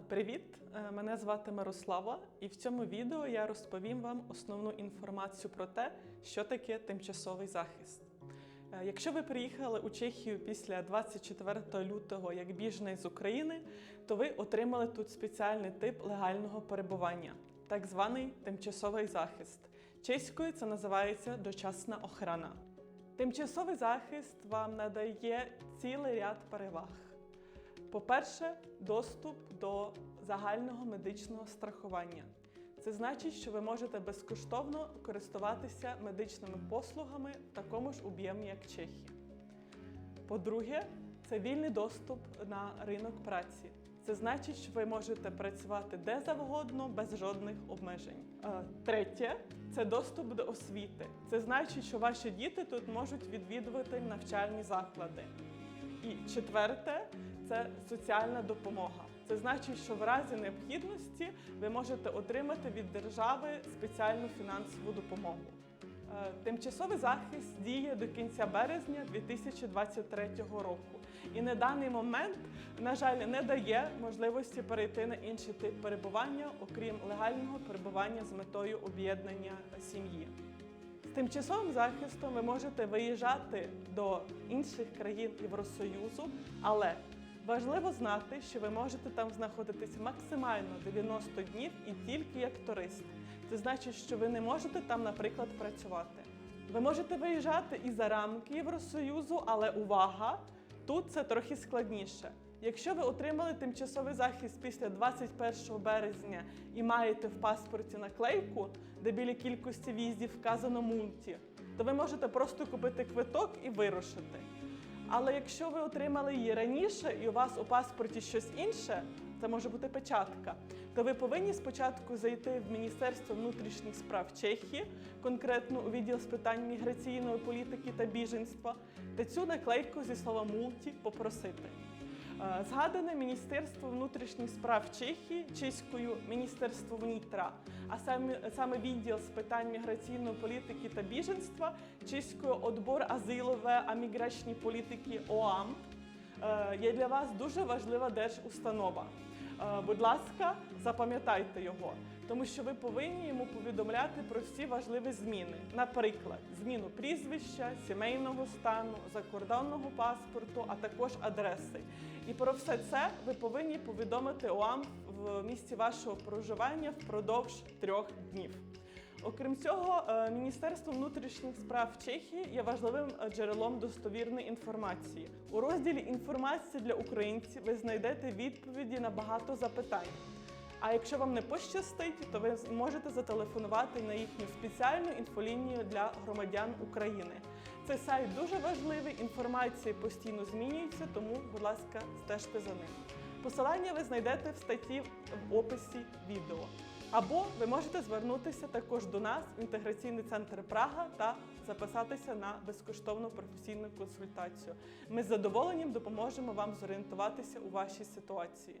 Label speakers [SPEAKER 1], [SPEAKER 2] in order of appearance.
[SPEAKER 1] Привіт! Е, Мене звати Мирослава, і в цьому відео я розповім вам основну інформацію про те, що таке тимчасовий захист. Е, Якщо ви приїхали у Чехію після 24 лютого як біженець з України, то ви отримали тут спеціальний тип легального перебування, так званий тимчасовий захист. Чеською це називається дочасна охрана. Тимчасовий захист вам надає цілий ряд переваг. По-перше, доступ до загального медичного страхування. Це значить, що ви можете безкоштовно користуватися медичними послугами в такому ж об'ємі, як Чехія. По-друге, це вільний доступ на ринок праці. Це значить, що ви можете працювати де завгодно без жодних обмежень. Е, Третє це доступ до освіти. Це значить, що ваші діти тут можуть відвідувати навчальні заклади. І четверте це соціальна допомога. Це значить, що в разі необхідності ви можете отримати від держави спеціальну фінансову допомогу. Е, Тимчасовий захист діє до кінця березня 2023 року, і на даний момент, на жаль, не дає можливості перейти на інший тип перебування, окрім легального перебування з метою об'єднання сім'ї. Тимчасовим захистом ви можете виїжджати до інших країн Євросоюзу, але важливо знати, що ви можете там знаходитись максимально 90 днів і тільки як турист. Це значить, що ви не можете там, наприклад, працювати. Ви можете виїжджати і за рамки Євросоюзу, але увага! Тут це трохи складніше. Якщо ви отримали тимчасовий захист після 21 березня і маєте в паспорті наклейку, де біля кількості в'їздів вказано мульті, то ви можете просто купити квиток і вирушити. Але якщо ви отримали її раніше і у вас у паспорті щось інше, це може бути печатка, то ви повинні спочатку зайти в Міністерство внутрішніх справ Чехії, конкретно у відділ з питань міграційної політики та біженства, та цю наклейку зі слова мулті попросити. Е, Згадане Міністерство внутрішніх справ Чехії чеською Міністерство внітра, а саме, саме відділ з питань міграційної політики та біженства чеською Отбор азилове а міграційні політики ОАМ е, є для вас дуже важлива держустанова. Е, Будь ласка, запам'ятайте його, тому що ви повинні йому повідомляти про всі важливі зміни, наприклад, зміну прізвища, сімейного стану, закордонного паспорту, а також адреси. І про все це ви повинні повідомити ОАМ в місці вашого проживання впродовж трьох днів. Окрім цього, е, Міністерство внутрішніх справ Чехії є важливим е, джерелом достовірної інформації. У розділі Інформація для українців ви знайдете відповіді на багато запитань. А якщо вам не пощастить, то ви можете зателефонувати на їхню спеціальну інфолінію для громадян України. Цей сайт дуже важливий, інформація постійно змінюється, тому, будь ласка, стежте за ним. Посилання ви знайдете в статті в описі відео. Або ви можете звернутися також до нас в інтеграційний центр Прага та записатися на безкоштовну професійну консультацію. Ми з задоволенням допоможемо вам зорієнтуватися у вашій ситуації.